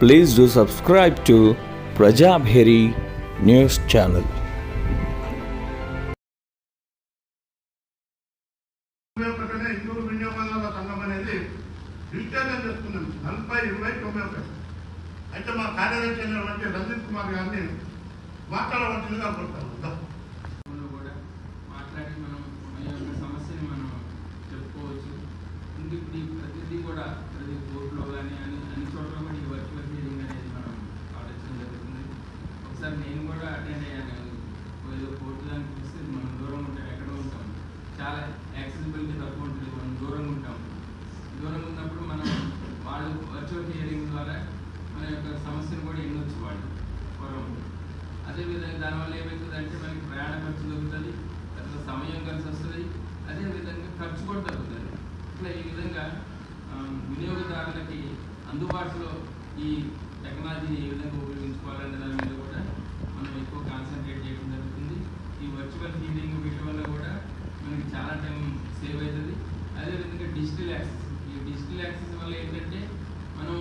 Please do subscribe to Prajabheri news channel. అయితే మా కార్యదర్శి అయినటువంటి రంజిత్ కుమార్ గారిని మాట్లాడవలసిందిగా కోరుతాను దా. ఫోన్లో కూడా మాట్లాడి మనం మన యొక్క సమస్యని మనం చెప్పుకోవచ్చు ఇంక ఇప్పుడు ఈ ప్రతిదీ కూడా ప్రతి కోర్టులో కానీ అన్ని అన్ని చోట్ల కూడా ఈ వర్చువల్ హీరింగ్ అనేది మనం ఆలోచన జరుగుతుంది ఒకసారి నేను కూడా అటెండ్ అయ్యాను ఏదో కోర్టు దానికి వస్తే మనం దూరం ఉంటాం ఎక్కడ ఉంటాం చాలా యాక్సెసిబిలిటీ తక్కువ ఉంటుంది మనం దూరంగా ఉంటాం దూరంగా ఉన్నప్పుడు మనం వాళ్ళు వర్చువల్ హియరింగ్ ద్వారా మన యొక్క సమస్యను కూడా ఎన్నొచ్చు వాళ్ళు పూర్వం అదేవిధంగా దానివల్ల ఏమవుతుందంటే మనకి ప్రయాణ ఖర్చు తగ్గుతుంది తర్వాత సమయం కలిసి వస్తుంది అదేవిధంగా ఖర్చు కూడా తగ్గుతుంది. ఇట్లా ఈ విధంగా వినియోగదారులకి అందుబాటులో ఈ టెక్నాలజీని ఏ విధంగా ఉపయోగించుకోవాలనే దాని మీద కూడా మనం ఎక్కువ కాన్సన్ట్రేట్ చేయడం జరుగుతుంది. ఈ వర్చువల్ హీలింగ్ వీటి వల్ల కూడా మనకి చాలా టైం సేవ్ అవుతుంది. అదేవిధంగా డిజిటల్ యాక్సెస్ ఈ డిజిటల్ యాక్సెస్ వల్ల ఏంటంటే మనం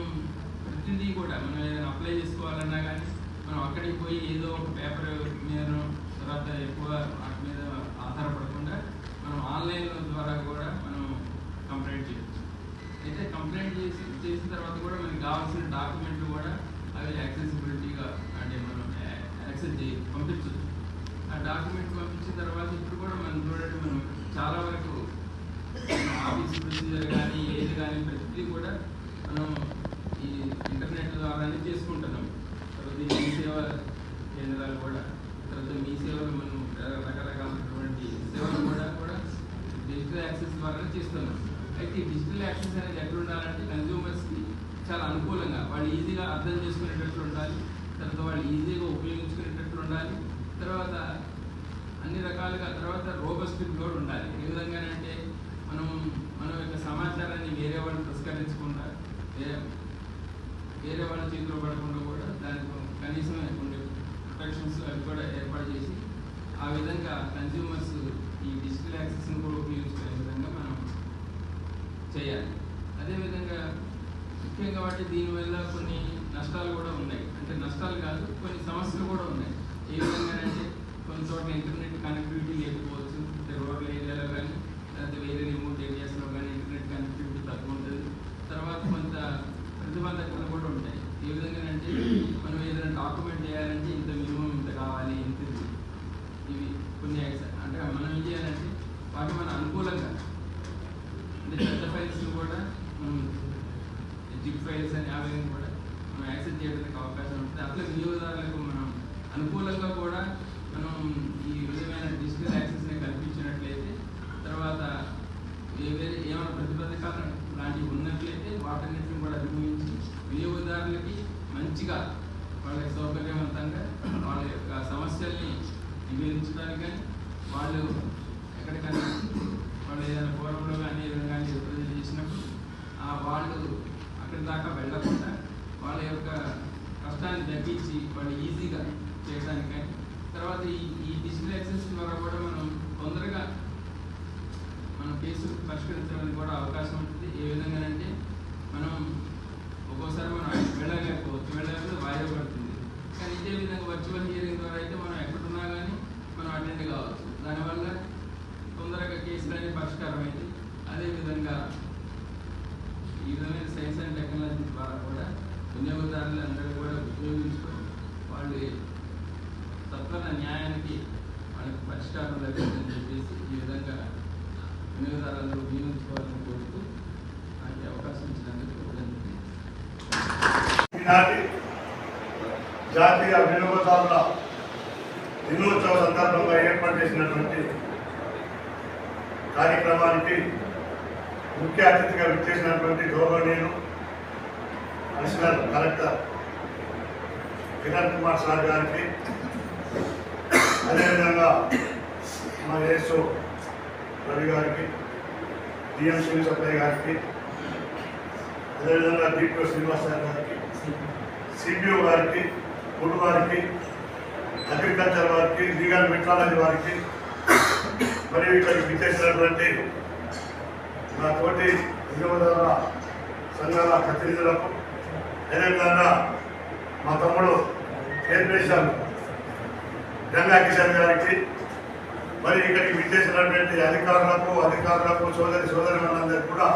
ప్రతిదీ కూడా మనం ఏదైనా అప్లై చేసుకోవాలన్నా కానీ మనం అక్కడికి పోయి ఏదో ఒక పేపర్ మీద తర్వాత ఎక్కువ వాటి మీద ఆధారపడకుండా మనం ఆన్లైన్ ద్వారా కూడా మనం కంప్లైంట్ చేయొచ్చు అయితే కంప్లైంట్ చేసి చేసిన తర్వాత కూడా మనకి కావాల్సిన డాక్యుమెంట్లు కూడా అవి యాక్సెసిబిలిటీగా అంటే మనం యాక్సెస్ చేయ పంపించవచ్చు ఆ డాక్యుమెంట్ పంపించిన తర్వాత ఇప్పుడు కూడా మనం చూడండి మనం చాలా వరకు ఆఫీస్ ప్రొసీజర్ కానీ ఏది కానీ ప్రతిదీ కూడా మనం ఈ ఇంటర్నెట్ ద్వారానే చేసుకుంటున్నాం. ప్రతి మీ సేవ కేంద్రాలు కూడా. తర్వాత మీ సేవలు మనం రకరకాలైనటువంటి సేవలు కూడా కూడా డిజిటల్ యాక్సెస్ ద్వారానే చేస్తున్నాం. అయితే డిజిటల్ యాక్సెస్ అనేది ఎక్కడ ఉండాలంటే కన్జ్యూమర్స్కి చాలా అనుకూలంగా వాళ్ళు ఈజీగా అర్థం చేసుకునేటట్లు ఉండాలి. తర్వాత వాళ్ళు ఈజీగా ఉపయోగించుకునేటట్లు ఉండాలి. తర్వాత అన్ని రకాలుగా తర్వాత రోబస్ట్ కూడా ఉండాలి. ఏ విధంగానంటే మనం మన యొక్క సమాచారాన్ని వేరే వాళ్ళు తిరస్కరించకుండా వేరే వేరే వాళ్ళ చేతిలో పడకుండా కూడా దానికి కనీసం కొన్ని ప్రొటెక్షన్స్ అవి కూడా ఏర్పాటు చేసి ఆ విధంగా కన్జ్యూమర్స్ ఈ డిజిటల్ యాక్సెస్ని కూడా ఉపయోగించుకునే విధంగా మనం చేయాలి. అదేవిధంగా ముఖ్యంగా వాటి దీనివల్ల కొన్ని నష్టాలు కూడా ఉన్నాయి. అంటే నష్టాలు కాదు కొన్ని సమస్యలు కూడా ఉన్నాయి. ఏ విధంగా అంటే కొన్ని చోట్ల ఇంటర్నెట్ కనెక్టివిటీ లేకపోవచ్చు అంటే రోడ్ల ఏరియాలో కానీ లేకపోతే వేరే రిమోట్ ఏరియాస్లో కానీ ఇంటర్నెట్ కనెక్టివిటీ తక్కువ ఉంటుంది. తర్వాత కొంత ప్రతిబంధక ఏ విధంగా అంటే మనం ఏదైనా డాక్యుమెంట్ చేయాలంటే ఇంత మినిమం ఇంత కావాలి ఇంత ఇవి కొన్ని అంటే మనం ఏం చేయాలంటే వాటి మన అనుకూలంగా అంటే పెద్ద ఫైల్స్ కూడా మనం జిప్ ఫైల్స్ అని ఆ విధంగా కూడా మనం యాక్సెస్ చేయడానికి అవకాశం ఉంటుంది. అట్లా వినియోగదారులకు మనం అనుకూలంగా కూడా మనం ఈ విధమైన డిజిటల్ యాక్సెస్ని కల్పించినట్లయితే తర్వాత ఏ వేరే ఏమైనా ప్రతిబంధకాలు లాంటివి ఉన్నట్లయితే వాటన్నిటిని కూడా అధిగమించి వినియోగదారులకి మంచిగా వాళ్ళకి సౌకర్యవంతంగా వాళ్ళ యొక్క సమస్యల్ని నివేదించడానికి కానీ వాళ్ళు ఎక్కడికైనా వాళ్ళు ఏదైనా ఫోరంలో కానీ ఏదైనా కానీ రిప్రజెంట్ చేసినప్పుడు ఆ వాళ్ళు అక్కడి దాకా వెళ్ళకుండా వాళ్ళ యొక్క గురించి వాళ్ళు ఈజీగా చేయడానికి కానీ తర్వాత ఈ ఈ డిజిటల్ యాక్సెస్ ద్వారా కూడా మనం తొందరగా మనం కేసు పరిష్కరించడానికి కూడా అవకాశం ఉంటుంది. ఏ విధంగానంటే మనం ఒక్కోసారి మనం వెళ్ళలేకపోవచ్చు. వెళ్ళలేకపోతే వాయిదా పడుతుంది. కానీ ఇదే విధంగా వర్చువల్ హియరింగ్ ద్వారా అయితే మనం ఎక్కడున్నా కానీ మనం అటెండ్ కావచ్చు. దానివల్ల తొందరగా కేసులు అనేవి పరిష్కారం అయింది. అదేవిధంగా ఈ విధమైన సైన్స్ అండ్ టెక్నాలజీ ద్వారా కూడా వినియోగదారులు అందరూ కూడా ఉపయోగించుకొని వాళ్ళు తప్పన న్యాయానికి వాళ్ళకి పరిష్కారం లభిస్తుందని చెప్పేసి ఈ విధంగా వినియోగదారులు వినియోగించుకోవాలని కోరుతూ నాకు అవకాశం ఇచ్చినందుకు జాతీయ వినియోగదారుల దినోత్సవ సందర్భంగా ఏర్పాటు చేసినటువంటి కార్యక్రమానికి ముఖ్య అతిథిగా విచ్చేసినటువంటి గౌరవనీయులు additional collector Kiran Kumar sir గారికి. అదేవిధంగా మా యేసు రవి గారికి డిఎం సివిల్ సప్లై గారికి అదేవిధంగా డిపిఓ శ్రీనివాస్ సార్ గారికి సిపిఓ గారికి ఫుడ్ వారికి అగ్రికల్చర్ వారికి లీగల్ మెట్రాలజీ వారికి మరియు ఇక్కడికి విచ్చేసినటువంటి నా తోటి వినియోగదారుల సంఘాల ప్రతినిధులకు అదేవిధంగా మా తమ్ముడు చేశారు? గంగా కిషన్ గారికి మరి ఇక్కడికి విచ్చేసినటువంటి అధికారులకు అధికారులకు సోదరి సోదరులందరికీ కూడా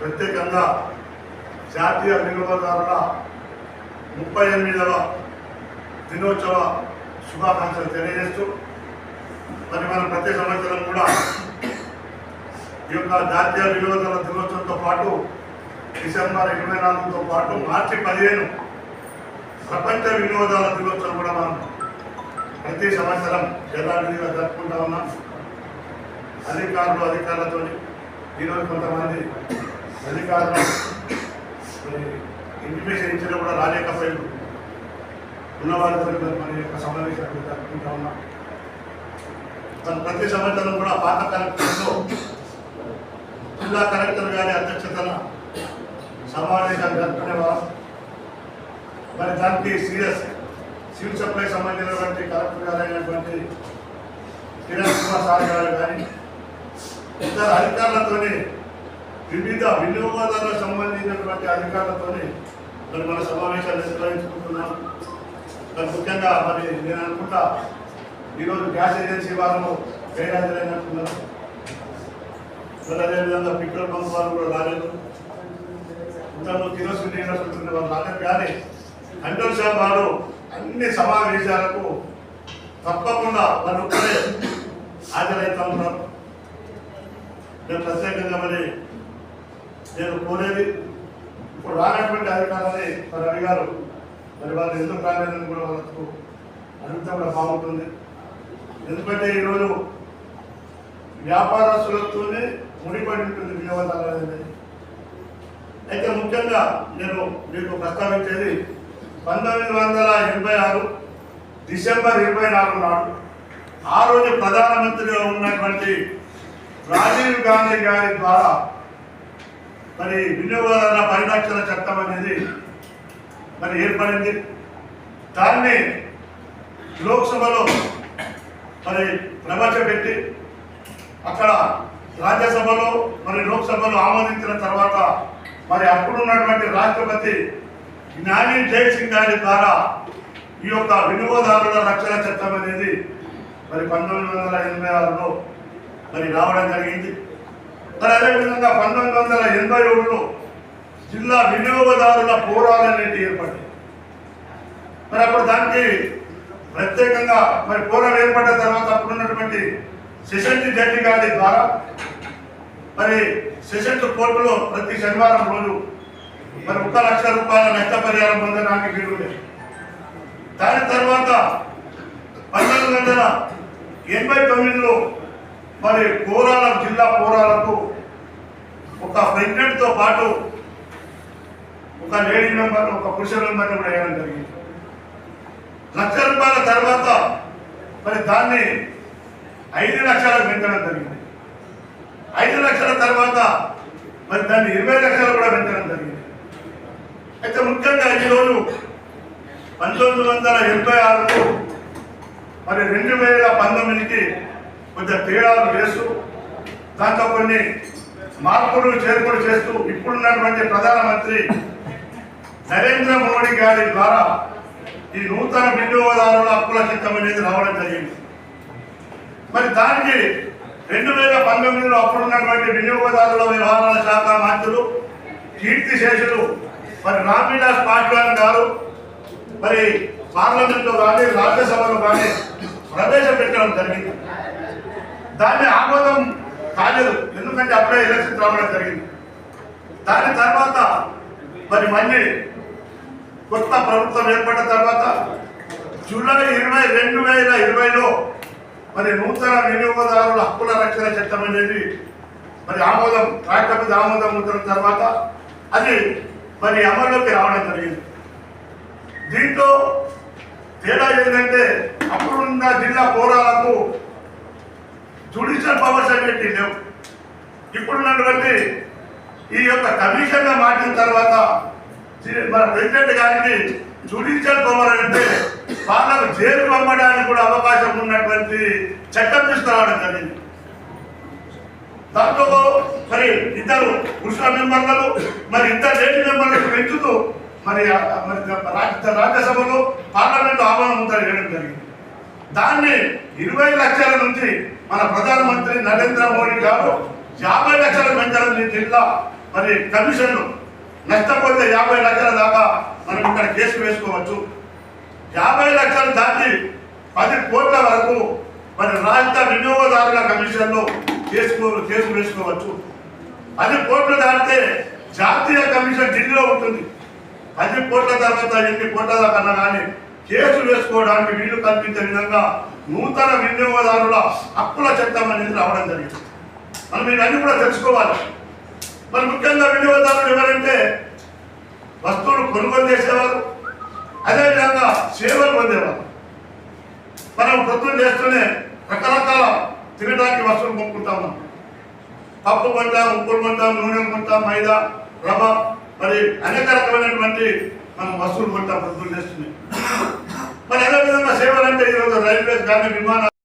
ప్రత్యేకంగా జాతీయ వినియోగదారుల ముప్పై ఎనిమిదవ దినోత్సవ శుభాకాంక్షలు తెలియజేస్తూ మరి మనం ప్రతి సంవత్సరం కూడా ఈ యొక్క జాతీయ వినియోగదారుల దినోత్సవంతో పాటు డిసెంబర్ ఇరవై నాలుగుతో పాటు మార్చి పదిహేను ప్రపంచ వినోదాల దినోత్సవం కూడా మనం ప్రతి సంవత్సరం యథావిధిగా జరుపుకుంటా ఉన్నాం. అధికారులు అధికారులతో ఈరోజు కొంతమంది అధికారులు మరి ఇంటిమేషన్ కూడా రాలేకపోయారు ఉన్న వాళ్ళతో మన యొక్క సమావేశాలు జరుపుకుంటా ఉన్నాం. ప్రతి సంవత్సరం కూడా పాత కలెక్టర్లో జిల్లా కలెక్టర్ గారి అధ్యక్షతన సమావేశాలు జరుపుకునేవారు మరి దానికి సీరియస్ సివిల్ సప్లై సంబంధించినటువంటి కలెక్టర్ గారు అయినటువంటి కిరణ్ కుమార్ సార్ గారు కానీ ఇతర అధికారులతోని వివిధ వినియోగదారులకు సంబంధించినటువంటి అధికారులతోని మరి మన సమావేశాలు నిర్వహించుకుంటున్నాం. మరి ముఖ్యంగా మరి నేను అనుకుంటా ఈరోజు గ్యాస్ ఏజెన్సీ వారు గైరాజులైనట్టున్నారు మరి అదేవిధంగా పెట్రోల్ పంప్ వారు కూడా రాలేదు. ఇంతలో కిరోసిన్ డీలర్స్ ఉంటున్న వాళ్ళు కానీ కంట్రోల్ షాప్ వారు అన్ని సమావేశాలకు తప్పకుండా వాళ్ళు ఒక్కరే హాజరవుతా ఉన్నారు నేను ప్రత్యేకంగా మరి నేను కోరేది ఇప్పుడు రానటువంటి అధికారాన్ని మరి అడిగారు మరి వాళ్ళు ఎందుకు రాలేదని కూడా వాళ్ళకు అడిగితే కూడా బాగుంటుంది. ఎందుకంటే ఈరోజు వ్యాపారస్తులతోనే ముడిపడి ఉంటుంది వినియోగదారులు అనేది అయితే ముఖ్యంగా నేను మీకు ప్రస్తావించేది పంతొమ్మిది వందల ఎనభై ఆరు డిసెంబర్ ఇరవై నాలుగు నాడు ఆ రోజు ప్రధానమంత్రిగా ఉన్నటువంటి రాజీవ్ గాంధీ గారి ద్వారా మరి వినియోగదారుల పరిరక్షణ చట్టం అనేది మరి ఏర్పడింది. దాన్ని లోక్సభలో మరి ప్రవేశపెట్టి అక్కడ రాజ్యసభలో మరి లోక్సభలో ఆమోదించిన తర్వాత మరి అప్పుడున్నటువంటి రాష్ట్రపతి జ్ఞాని జయసింగ్ గారి ద్వారా ఈ యొక్క వినియోగదారుల రక్షణ చట్టం అనేది మరి పంతొమ్మిది వందల ఎనభై ఆరులో మరి రావడం జరిగింది. మరి అదేవిధంగా పంతొమ్మిది వందల ఎనభై ఏడులో జిల్లా వినియోగదారుల పోరాలు అనేది ఏర్పడింది. మరి అప్పుడు దానికి ప్రత్యేకంగా మరి పోరాలు ఏర్పడిన తర్వాత అప్పుడున్నటువంటి సెషన్ జడ్జి గారి ద్వారా మరి సెషన్స్ కోర్టులో ప్రతి శనివారం రోజు మరి ఒక లక్ష రూపాయల నష్టపరిహారం పొందడానికి వీలుండే. దాని తర్వాత పంతొమ్మిది వందల ఎనభై తొమ్మిదిలో మరి పోరాల జిల్లా పోరాలకు ఒక ప్రెగ్నెంట్తో పాటు ఒక లేడీ మెంబర్ ఒక పురుష మెంబర్ని కూడా వేయడం జరిగింది. లక్ష రూపాయల తర్వాత మరి దాన్ని ఐదు లక్షలకు పెంచడం జరిగింది. ఐదు లక్షల తర్వాత మరి దాన్ని ఇరవై లక్షలు కూడా పెంచడం జరిగింది. అయితే ముఖ్యంగా ఈరోజు పంతొమ్మిది వందల ఎనభై ఆరులో మరి రెండు వేల పంతొమ్మిదికి కొంచెం తేడాలు వేస్తూ దాంతో కొన్ని మార్పులు చేర్పులు చేస్తూ ఇప్పుడున్నటువంటి ప్రధానమంత్రి నరేంద్ర మోడీ గారి ద్వారా ఈ నూతన వినియోగదారుల హక్కుల చట్టం అనేది రావడం జరిగింది. మరి దానికి రెండు వేల పంతొమ్మిదిలో అప్పుడున్నటువంటి వినియోగదారుల వ్యవహారాల శాఖ మంత్రులు కీర్తి శేషులు మరి రామ్విలాస్ పాస్వాన్ గారు మరి పార్లమెంట్లో కానీ రాజ్యసభలో కానీ ప్రవేశపెట్టడం జరిగింది. దాన్ని ఆమోదం కాలేదు. ఎందుకంటే అప్పుడే ఎలక్షన్ రావడం జరిగింది. దాని తర్వాత మరి మళ్ళీ కొత్త ప్రభుత్వం ఏర్పడిన తర్వాత జూలై ఇరవై రెండు వేల ఇరవైలో మరి నూతన వినియోగదారుల హక్కుల రక్షణ చట్టం అనేది మరి ఆమోదం రాష్ట్రపతి ఆమోదం ఉంటున్న తర్వాత అది మరి అమల్లోకి రావడం జరిగింది. దీంట్లో తేడా ఏంటంటే అప్పుడున్న జిల్లా పోరాలకు జుడిషియల్ పవర్స్ అనేవి లేవు. ఇప్పుడున్నటువంటి ఈ యొక్క కమిషన్గా మార్చిన తర్వాత మన ప్రెసిడెంట్ గారికి జుడిషియల్ పవర్ అంటే వాళ్ళకు జైలు పంపడానికి కూడా అవకాశం ఉన్నటువంటి చట్టం తీసుకురావడం జరిగింది. దాంతో మరి ఇద్దరు పురుషుల మెంబర్లను మరి ఇద్దరు లేడీ మెంబర్లను పెంచుతూ మరి మరి రాజ్యసభలో పార్లమెంట్ ఆహ్వానం ఉందని వేయడం జరిగింది. దాన్ని ఇరవై లక్షల నుంచి మన ప్రధానమంత్రి నరేంద్ర మోడీ గారు యాభై లక్షల పెంచడం జిల్లా మరి కమిషన్లు నష్టపోతే యాభై లక్షల దాకా మనం ఇక్కడ కేసు వేసుకోవచ్చు. యాభై లక్షలు దాటి పది కోట్ల వరకు మరి రాష్ట్ర వినియోగదారుల కమిషన్లో చేసుకో కేసు వేసుకోవచ్చు. పది కోట్లు దాటితే జాతీయ కమిషన్ ఢిల్లీలో ఉంటుంది. పది కోట్ల తర్వాత ఎన్ని కోట్ల దాకా కానీ కేసు వేసుకోవడానికి వీలు కల్పించే విధంగా నూతన వినియోగదారుల హక్కుల చట్టం అనేది రావడం జరిగింది. మనం ఇవన్నీ కూడా తెలుసుకోవాలి. మరి ముఖ్యంగా వినియోగదారులు ఎవరంటే వస్తువులు కొనుగోలు చేసేవారు. అదేవిధంగా సేవలు పొందేవారు. మనం పొద్దున్న చేస్తూనే రకరకాల తినడానికి వస్తువులు కొనుక్కుంటాం మనం పప్పు కొంటాం ఉప్పులు కొంటాం నూనె కొంటాం మైదా రవ మరి అనేక రకమైనటువంటి మనం వస్తువులు కొంటాం పొద్దున్న చేస్తున్నాయి మరి అదేవిధంగా సేవలు అంటే ఈరోజు రైల్వేస్ కానీ విమానాలు